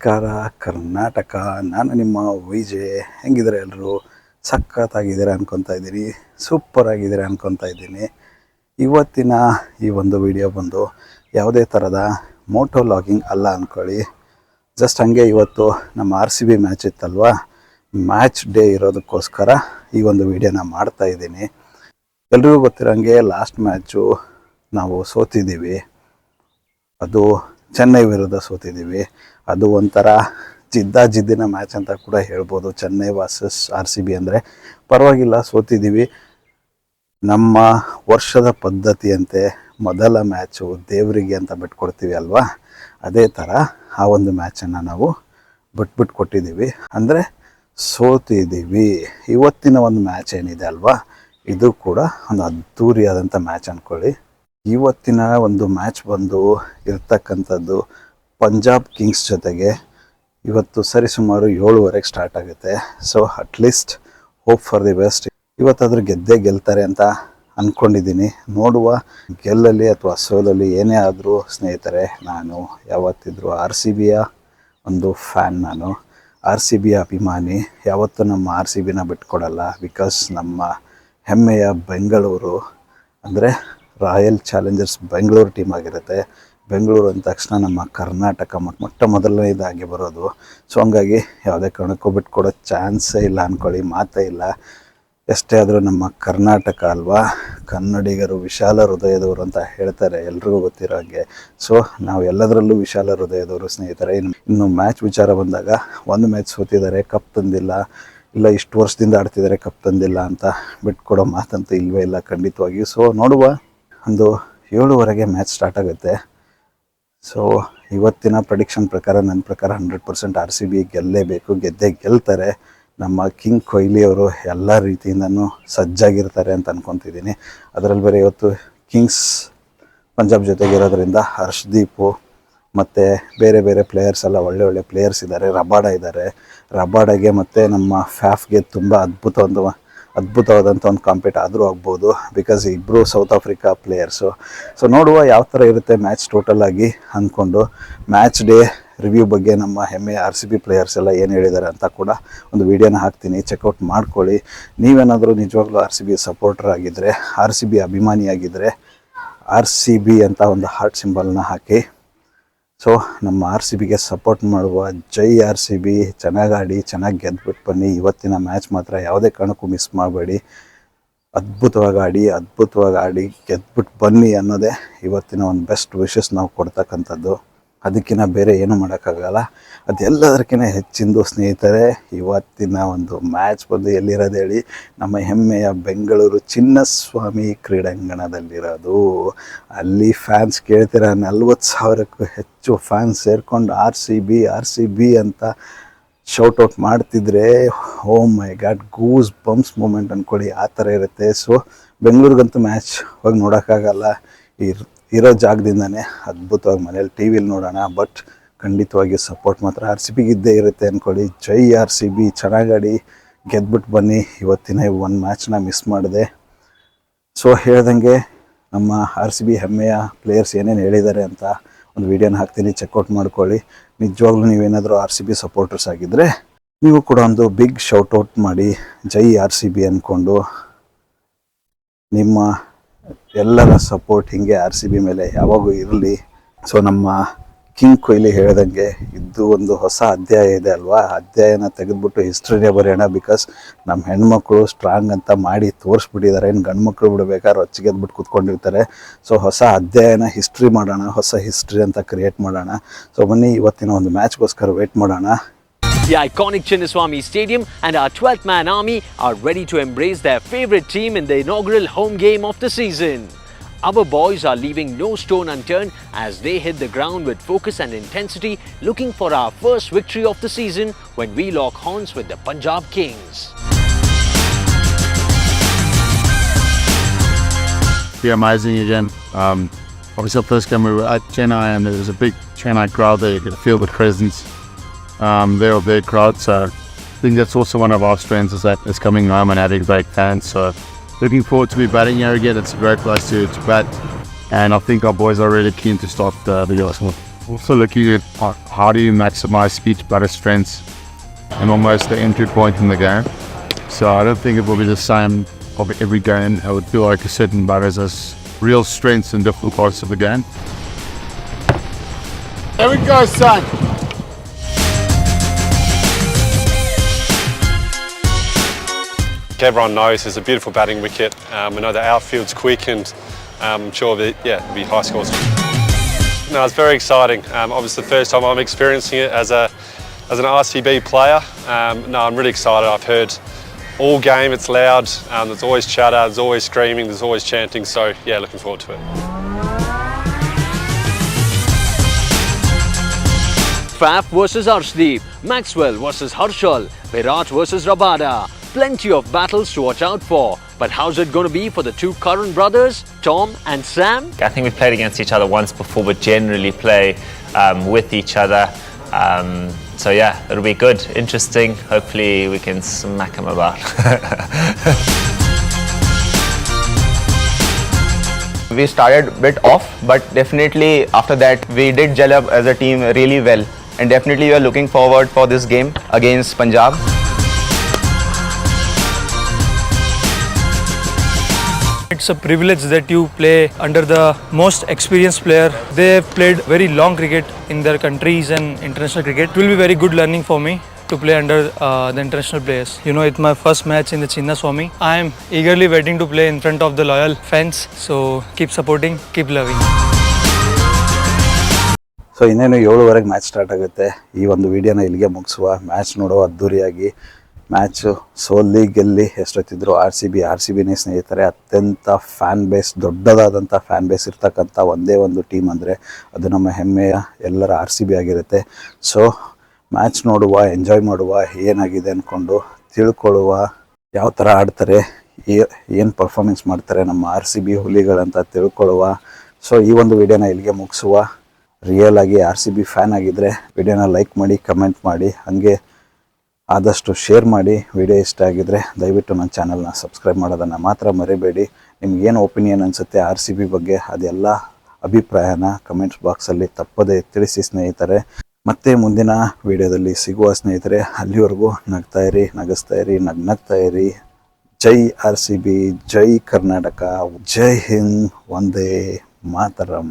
ನಮಸ್ಕಾರ, ಕರ್ನಾಟಕ. ನಾನು ನಿಮ್ಮ ವೈಜೆ. ಹೆಂಗಿದ್ದಾರೆ ಎಲ್ಲರೂ ಸಖತ್ತಾಗಿದ್ದೀರಾ ಅನ್ಕೊತಾ ಇದ್ದೀನಿ ಸೂಪರ್ ಆಗಿದ್ದೀರಾ ಅನ್ಕೊತಾ ಇದ್ದೀನಿ. ಇವತ್ತಿನ ಈ ಒಂದು ವಿಡಿಯೋ ಬಂದು ಯಾವುದೇ ಥರದ ಮೋಟೋ ಲಾಗಿಂಗ್ ಅಲ್ಲ ಅಂದ್ಕೊಳ್ಳಿ ಜಸ್ಟ್ ಹಂಗೆ ಇವತ್ತು ನಮ್ಮ ಆರ್ ಸಿ ಬಿ ಮ್ಯಾಚ್ ಇತ್ತಲ್ವಾ? ಮ್ಯಾಚ್ ಡೇ ಇರೋದಕ್ಕೋಸ್ಕರ ಈ ಒಂದು ವಿಡಿಯೋನ ಮಾಡ್ತಾ ಇದ್ದೀನಿ. ಎಲ್ರಿಗೂ ಗೊತ್ತಿರೋಂಗೆ ಲಾಸ್ಟ್ ಮ್ಯಾಚು ನಾವು ಸೋತಿದ್ದೀವಿ. ಅದು ಚೆನ್ನೈ ವಿರುದ್ಧ ಸೋತಿದ್ದೀವಿ. ಅದು ಒಂಥರ ಜಿದ್ದ ಜಿದ್ದಿನ ಮ್ಯಾಚ್ ಅಂತ ಕೂಡ ಹೇಳ್ಬೋದು. Chennai versus R C B ಅಂದರೆ ಪರವಾಗಿಲ್ಲ, ಸೋತಿದ್ದೀವಿ. ನಮ್ಮ ವರ್ಷದ ಪದ್ಧತಿಯಂತೆ ಮೊದಲ ಮ್ಯಾಚು ದೇವರಿಗೆ ಅಂತ ಬಿಟ್ಕೊಡ್ತೀವಿ ಅಲ್ವಾ? ಅದೇ ಥರ ಆ ಒಂದು ಮ್ಯಾಚನ್ನು ನಾವು ಬಿಟ್ಬಿಟ್ಟು ಕೊಟ್ಟಿದ್ದೀವಿ ಅಂದರೆ ಸೋತಿದ್ದೀವಿ. ಇವತ್ತಿನ ಒಂದು ಮ್ಯಾಚ್ ಏನಿದೆ ಅಲ್ವಾ? ಇದು ಕೂಡ ಒಂದು ಅದ್ಧೂರಿಯಾದಂಥ ಮ್ಯಾಚ್ ಅಂದ್ಕೊಳ್ಳಿ ಇವತ್ತಿನ ಒಂದು ಮ್ಯಾಚ್ ಬಂದು ಇರ್ತಕ್ಕಂಥದ್ದು ಪಂಜಾಬ್ ಕಿಂಗ್ಸ್ ಜೊತೆಗೆ ಇವತ್ತು ಸರಿಸುಮಾರು ಏಳುವರೆಗೆ ಸ್ಟಾರ್ಟ್ ಆಗುತ್ತೆ. So at least hope for the best ಇವತ್ತಾದರೂ ಗೆದ್ದೇ ಗೆಲ್ತಾರೆ ಅಂತ ಅಂದ್ಕೊಂಡಿದ್ದೀನಿ ನೋಡುವ ಗೆಲ್ಲಲ್ಲಿ ಅಥವಾ ಸೋಲಲ್ಲಿ ಏನೇ ಆದರೂ ಸ್ನೇಹಿತರೆ, ನಾನು ಯಾವತ್ತಿದ್ರೂ ಆರ್ ಸಿ ಬಿಯ ಒಂದು ಫ್ಯಾನ್ ನಾನು. ಆರ್ ಸಿ ಬಿಯ ಅಭಿಮಾನಿ. ಯಾವತ್ತೂ ನಮ್ಮ ಆರ್ ಸಿ ಬಿನ ಬಿಟ್ಕೊಡಲ್ಲ ಬಿಕಾಸ್ ನಮ್ಮ ಹೆಮ್ಮೆಯ ಬೆಂಗಳೂರು. ಅಂದರೆ ರಾಯಲ್ ಚಾಲೆಂಜರ್ಸ್ ಬೆಂಗಳೂರು ಟೀಮ್ ಆಗಿರುತ್ತೆ. ಬೆಂಗಳೂರು ಅಂದ ತಕ್ಷಣ ನಮ್ಮ ಕರ್ನಾಟಕ ಮೊಟ್ಟ ಮೊದಲನೇದಾಗಿ ಬರೋದು. ಸೊ ಹಂಗಾಗಿ ಯಾವುದೇ ಕಾರಣಕ್ಕೂ ಬಿಟ್ಕೊಡೋ ಚಾನ್ಸೇ ಇಲ್ಲ ಅಂದ್ಕೊಳ್ಳಿ ಮಾತೇ ಇಲ್ಲ. ಎಷ್ಟೇ ಆದರೂ ನಮ್ಮ ಕರ್ನಾಟಕ ಅಲ್ವಾ? ಕನ್ನಡಿಗರು ವಿಶಾಲ ಹೃದಯದವರು ಅಂತ ಹೇಳ್ತಾರೆ ಎಲ್ರಿಗೂ ಗೊತ್ತಿರೋ ಹಾಗೆ. ಸೊ ನಾವು ಎಲ್ಲದರಲ್ಲೂ ವಿಶಾಲ ಹೃದಯದವರು ಸ್ನೇಹಿತರೆ. ಇನ್ನು ಇನ್ನು ಮ್ಯಾಚ್ ವಿಚಾರ ಬಂದಾಗ ಒಂದು ಮ್ಯಾಚ್ ಸೋತಿದ್ದಾರೆ ಕಪ್ ತಂದಿಲ್ಲ. ಇಲ್ಲ, ಇಷ್ಟು ವರ್ಷದಿಂದ ಆಡ್ತಿದ್ದಾರೆ ಕಪ್ ತಂದಿಲ್ಲ ಅಂತ ಬಿಟ್ಕೊಡೋ ಮಾತಂತೂ ಇಲ್ವೇ ಇಲ್ಲ ಖಂಡಿತವಾಗಿ ಸೊ ನೋಡುವ. ಒಂದು ಏಳುವರೆಗೆ ಮ್ಯಾಚ್ ಸ್ಟಾರ್ಟ್ ಆಗುತ್ತೆ. ಸೊ ಇವತ್ತಿನ ಪ್ರಡಿಕ್ಷನ್ ಪ್ರಕಾರ, ನನ್ನ ಪ್ರಕಾರ hundred percent R C B ಗೆಲ್ಲಲೇಬೇಕು ಗೆದ್ದೇ ಗೆಲ್ತಾರೆ. ನಮ್ಮ ಕಿಂಗ್ ಕೊಹ್ಲಿ ಅವರು ಎಲ್ಲ ರೀತಿಯಿಂದನೂ ಸಜ್ಜಾಗಿರ್ತಾರೆ ಅಂತ ಅನ್ಕೊತಿದ್ದೀನಿ. ಅದರಲ್ಲಿ ಬೇರೆ ಇವತ್ತು ಕಿಂಗ್ಸ್ ಪಂಜಾಬ್ ಜೊತೆಗಿರೋದ್ರಿಂದ ಹರ್ಷ್ದೀಪು ಮತ್ತು ಬೇರೆ ಬೇರೆ ಪ್ಲೇಯರ್ಸ್ ಎಲ್ಲ ಒಳ್ಳೆ ಒಳ್ಳೆ ಪ್ಲೇಯರ್ಸ್ ಇದ್ದಾರೆ. ರಬಾಡ ಇದ್ದಾರೆ. ರಬಾಡಗೆ ಮತ್ತು ನಮ್ಮ ಫ್ಯಾಫ್ಗೆ ತುಂಬ ಅದ್ಭುತ ಒಂದು ಅದ್ಭುತವಾದಂಥ ಒಂದು ಕಾಂಪೀಟ್ ಆದರೂ ಆಗ್ಬೋದು ಬಿಕಾಸ್ ಇಬ್ಬರು ಸೌತ್ ಆಫ್ರಿಕಾ ಪ್ಲೇಯರ್ಸು ಸೊ ನೋಡುವ ಯಾವ ಥರ ಇರುತ್ತೆ ಮ್ಯಾಚ್ ಟೋಟಲ್ ಆಗಿ ಅಂದ್ಕೊಂಡು ಮ್ಯಾಚ್ ಡೇ ರಿವ್ಯೂ ಬಗ್ಗೆ ನಮ್ಮ ಹೆಮ್ಮೆ ಆರ್ ಸಿ ಬಿ ಪ್ಲೇಯರ್ಸ್ ಎಲ್ಲ ಏನು ಹೇಳಿದ್ದಾರೆ ಅಂತ ಕೂಡ ಒಂದು ವೀಡಿಯೋನ ಹಾಕ್ತೀನಿ. ಚೆಕ್ಔಟ್ ಮಾಡ್ಕೊಳ್ಳಿ. ನೀವೇನಾದರೂ ನಿಜವಾಗ್ಲೂ ಆರ್ ಸಿ ಬಿ ಸಪೋರ್ಟರ್ ಆಗಿದ್ದರೆ ಆರ್ ಸಿ ಬಿ ಅಭಿಮಾನಿಯಾಗಿದ್ದರೆ ಆರ್ ಸಿ ಬಿ ಅಂತ ಒಂದು ಹಾರ್ಟ್ ಸಿಂಬಲ್ನ ಹಾಕಿ ಸೊ ನಮ್ಮ ಆರ್ ಸಿ ಬಿಗೆ ಸಪೋರ್ಟ್ ಮಾಡುವ ಜೈ ಆರ್ ಸಿ ಬಿ ಚೆನ್ನಾಗಿ ಆಡಿ, ಚೆನ್ನಾಗಿ ಗೆದ್ಬಿಟ್ಟು ಬನ್ನಿ. ಇವತ್ತಿನ ಮ್ಯಾಚ್ ಮಾತ್ರ ಯಾವುದೇ ಕಾರಣಕ್ಕೂ ಮಿಸ್ ಮಾಡಬೇಡಿ. ಅದ್ಭುತವಾಗಿ ಆಡಿ ಅದ್ಭುತವಾಗಿ ಆಡಿ ಗೆದ್ಬಿಟ್ಟು ಬನ್ನಿ ಅನ್ನೋದೇ ಇವತ್ತಿನ ಒಂದು ಬೆಸ್ಟ್ ವಿಶಸ್ ನಾವು ಕೊಡ್ತಕ್ಕಂಥದ್ದು. ಅದಕ್ಕಿಂತ ಬೇರೆ ಏನು ಮಾಡೋಕ್ಕಾಗಲ್ಲ. ಅದೆಲ್ಲದಕ್ಕಿಂತ ಹೆಚ್ಚಿಂದು ಸ್ನೇಹಿತರೆ, ಇವತ್ತಿನ ಒಂದು ಮ್ಯಾಚ್ ಬಂದು ಎಲ್ಲಿರೋದು ಹೇಳಿ? ನಮ್ಮ ಹೆಮ್ಮೆಯ ಬೆಂಗಳೂರು ಚಿನ್ನಸ್ವಾಮಿ ಕ್ರೀಡಾಂಗಣದಲ್ಲಿರೋದು. ಅಲ್ಲಿ ಫ್ಯಾನ್ಸ್ ಕೇಳ್ತೀರ? ನಲ್ವತ್ತು ಸಾವಿರಕ್ಕೂ ಹೆಚ್ಚು ಫ್ಯಾನ್ಸ್ ಸೇರ್ಕೊಂಡು R C B R C B ಅಂತ ಶೌಟೌಟ್ ಮಾಡ್ತಿದ್ರೆ home my god goose bumps moment ಅಂದ್ಕೊಳ್ಳಿ ಆ ಥರ ಇರುತ್ತೆ. ಸೊ ಬೆಂಗಳೂರಿಗಂತೂ ಮ್ಯಾಚ್ ಹೋಗಿ ನೋಡೋಕ್ಕಾಗಲ್ಲ. ಇರ್, ಇರೋ ಜಾಗದಿಂದನೇ ಅದ್ಭುತವಾಗಿ ಮನೇಲಿ ಟಿ ವಿಲಿ ನೋಡೋಣ, ಬಟ್ ಖಂಡಿತವಾಗಿ ಸಪೋರ್ಟ್ ಮಾತ್ರ ಆರ್ ಸಿ ಇದ್ದೇ ಇರುತ್ತೆ ಅಂದ್ಕೊಳ್ಳಿ ಜೈ ಆರ್ ಸಿ ಬಿ, ಚೆನ್ನಾಗಾಡಿ ಗೆದ್ಬಿಟ್ಟು ಬನ್ನಿ. ಇವತ್ತಿನ ಒಂದು ಮ್ಯಾಚ್ನ ಮಿಸ್ ಮಾಡಿದೆ. ಸೊ ಹೇಳ್ದಂಗೆ ನಮ್ಮ ಆರ್ ಸಿ ಬಿ ಹೆಮ್ಮೆಯ ಪ್ಲೇಯರ್ಸ್ ಏನೇನು ಹೇಳಿದ್ದಾರೆ ಅಂತ ಒಂದು ವೀಡಿಯೋನ ಹಾಕ್ತೀನಿ. ಚೆಕ್ಔಟ್ ಮಾಡ್ಕೊಳ್ಳಿ. ನಿಜವಾಗ್ಲೂ ನೀವೇನಾದರೂ ಆರ್ ಸಿ ಬಿ ಸಪೋರ್ಟರ್ಸ್ ಆಗಿದ್ದರೆ ನೀವು ಕೂಡ ಒಂದು ಬಿಗ್ ಔಟ್ ಮಾಡಿ ಜೈ ಆರ್ ಸಿ ಬಿ ಅಂದ್ಕೊಂಡು ನಿಮ್ಮ ಎಲ್ಲರ ಸಪೋರ್ಟ್ ಹಿಂಗೆ ಆರ್ ಸಿ ಬಿ ಮೇಲೆ ಯಾವಾಗೂ ಇರಲಿ. ಸೊ ನಮ್ಮ ಕಿಂಗ್ ಕೊಹ್ಲಿ ಹೇಳ್ದಂಗೆ ಇದು ಒಂದು ಹೊಸ ಅಧ್ಯಾಯ ಇದೆ ಅಲ್ವಾ? ಅಧ್ಯಾಯನ ತೆಗೆದುಬಿಟ್ಟು ಹಿಸ್ಟ್ರಿನೇ ಬರೆಯೋಣ ಬಿಕಾಸ್ ನಮ್ಮ ಹೆಣ್ಮಕ್ಳು ಸ್ಟ್ರಾಂಗ್ ಅಂತ ಮಾಡಿ ತೋರಿಸ್ಬಿಟ್ಟಿದ್ದಾರೆ. ಇನ್ನು ಗಂಡು ಮಕ್ಕಳು ಬಿಡ್ಬೇಕಾದ್ರೆ ಹೊಚ್ಚಿಗೆದ್ಬಿಟ್ಟು ಕೂತ್ಕೊಂಡಿರ್ತಾರೆ. ಸೊ ಹೊಸ ಅಧ್ಯಾಯನ ಹಿಸ್ಟ್ರಿ ಮಾಡೋಣ, ಹೊಸ ಹಿಸ್ಟ್ರಿ ಅಂತ ಕ್ರಿಯೇಟ್ ಮಾಡೋಣ. ಸೊ ಬನ್ನಿ ಇವತ್ತಿನ ಒಂದು ಮ್ಯಾಚ್ಗೋಸ್ಕರ ವೇಟ್ ಮಾಡೋಣ. The iconic Chinnaswamy Stadium and our 12th man army are ready to embrace their favorite team in the inaugural home game of the season. Our boys are leaving no stone unturned as they hit the ground with focus and intensity, looking for our first victory of the season when we lock horns with the Punjab Kings. be amazing again. Um, obviously, the first game we were at Chennai, and there was a big Chennai crowd there. You could feel the presence. Um, they're a big crowd, so I think that's also one of our strengths is that it's coming home and having great fans. So, looking forward to be batting here again. It's a great place to, to bat, and I think our boys are really keen to start uh, the one. also looking at how, do you maximize each batter's strengths and almost the entry point in the game. So I don't think it will be the same of every game. I would feel like a certain batters has real strengths in different parts of the game. There we go, son. Everyone knows there's a beautiful batting wicket. Um, we know the outfield's quick and um, I'm sure that, yeah, it'll be high scores. No, it's very exciting. Um, obviously the first time I'm experiencing it as, a, as an RCB player. Um, no, I'm really excited. I've heard all game, it's loud, um, there's always chatter, there's always screaming, there's always chanting. So yeah, looking forward to it. Faf versus Arshdeep, Maxwell versus Harshal, Virat versus Rabada. Plenty of battles to watch out for. But how's it going to be for the two current brothers, Tom and Sam? I think we've played against each other once before, but generally play um, with each other. Um, so yeah, it'll be good, interesting. Hopefully, we can smack them about. we started a bit off, but definitely after that we did gel up as a team really well. And definitely we are looking forward for this game against Punjab. It's a privilege that you play under the most experienced player. They have played very long cricket in their countries and international cricket. It will be very good learning for me to play under uh, the international players. You know, it's my first match in the Chinna Swami. I am eagerly waiting to play in front of the loyal fans. So keep supporting, keep loving. So ಇನ್ನೇನು ಏಳುವರೆಗೆ match start ಆಗುತ್ತೆ ಈ ಒಂದು ವಿಡಿಯೋನ ಇಲ್ಲಿಗೆ ಮುಗಿಸುವ match ನೋಡೋ ಅದ್ದೂರಿಯಾಗಿ ಮ್ಯಾಚು ಸೋಲಿ ಗೆಲ್ಲಿ ಎಷ್ಟೊತ್ತಿದ್ರು R C B, R C ಬಿನೇ ಸ್ನೇಹಿತರೆ. ಅತ್ಯಂತ ಫ್ಯಾನ್ ಬೇಸ್ ದೊಡ್ಡದಾದಂಥ ಫ್ಯಾನ್ ಬೇಸ್ ಇರ್ತಕ್ಕಂಥ ಒಂದೇ ಒಂದು ಟೀಮ್ ಅಂದರೆ ಅದು ನಮ್ಮ ಹೆಮ್ಮೆಯ ಎಲ್ಲರ ಆರ್ ಸಿ ಬಿ ಆಗಿರುತ್ತೆ. ಸೊ ಮ್ಯಾಚ್ ನೋಡುವ ಎಂಜಾಯ್ ಮಾಡುವ, ಏನಾಗಿದೆ ಅಂದ್ಕೊಂಡು ತಿಳ್ಕೊಳ್ಳುವ ಯಾವ ಥರ ಆಡ್ತಾರೆ ಏನು ಪರ್ಫಾರ್ಮೆನ್ಸ್ ಮಾಡ್ತಾರೆ ನಮ್ಮ ಆರ್ ಸಿ ಬಿ ಹುಲಿಗಳಂತ ತಿಳ್ಕೊಳ್ಳುವ. ಸೊ ಈ ಒಂದು ವಿಡಿಯೋನ ಇಲ್ಲಿಗೆ ಮುಗಿಸುವ. ರಿಯಲ್ ಆಗಿ ಆರ್ ಸಿ ಬಿ ಫ್ಯಾನ್ ಆಗಿದ್ದರೆ ವಿಡಿಯೋನ ಲೈಕ್ ಮಾಡಿ ಕಮೆಂಟ್ ಮಾಡಿ, ಹಾಗೆ ಆದಷ್ಟು ಶೇರ್ ಮಾಡಿ ವಿಡಿಯೋ ಇಷ್ಟ ಆಗಿದ್ದರೆ ದಯವಿಟ್ಟು ನನ್ನ ಚಾನಲ್ನ ಸಬ್ಸ್ಕ್ರೈಬ್ ಮಾಡೋದನ್ನು ಮಾತ್ರ ಮರಿಬೇಡಿ. ನಿಮಗೇನು ಒಪಿನಿಯನ್ ಅನಿಸುತ್ತೆ ಆರ್ ಸಿ ಬಿ ಬಗ್ಗೆ ಅದೆಲ್ಲ ಅಭಿಪ್ರಾಯನ ಕಮೆಂಟ್ಸ್ ಬಾಕ್ಸಲ್ಲಿ ತಪ್ಪದೇ ತಿಳಿಸಿ ಸ್ನೇಹಿತರೆ. ಮತ್ತೆ ಮುಂದಿನ ವಿಡಿಯೋದಲ್ಲಿ ಸಿಗುವ ಸ್ನೇಹಿತರೆ, ಅಲ್ಲಿವರೆಗೂ ನಗ್ತಾ ಇರಿ, ನಗಿಸ್ತಾ ಇರಿ ನಗ್ ನಗ್ತಾ ಇರಿ. ಜೈ ಆರ್ ಸಿ ಬಿ, ಜೈ ಕರ್ನಾಟಕ, ಜೈ ಹಿಂದ್ ಒಂದೇ ಮಾತರಂ.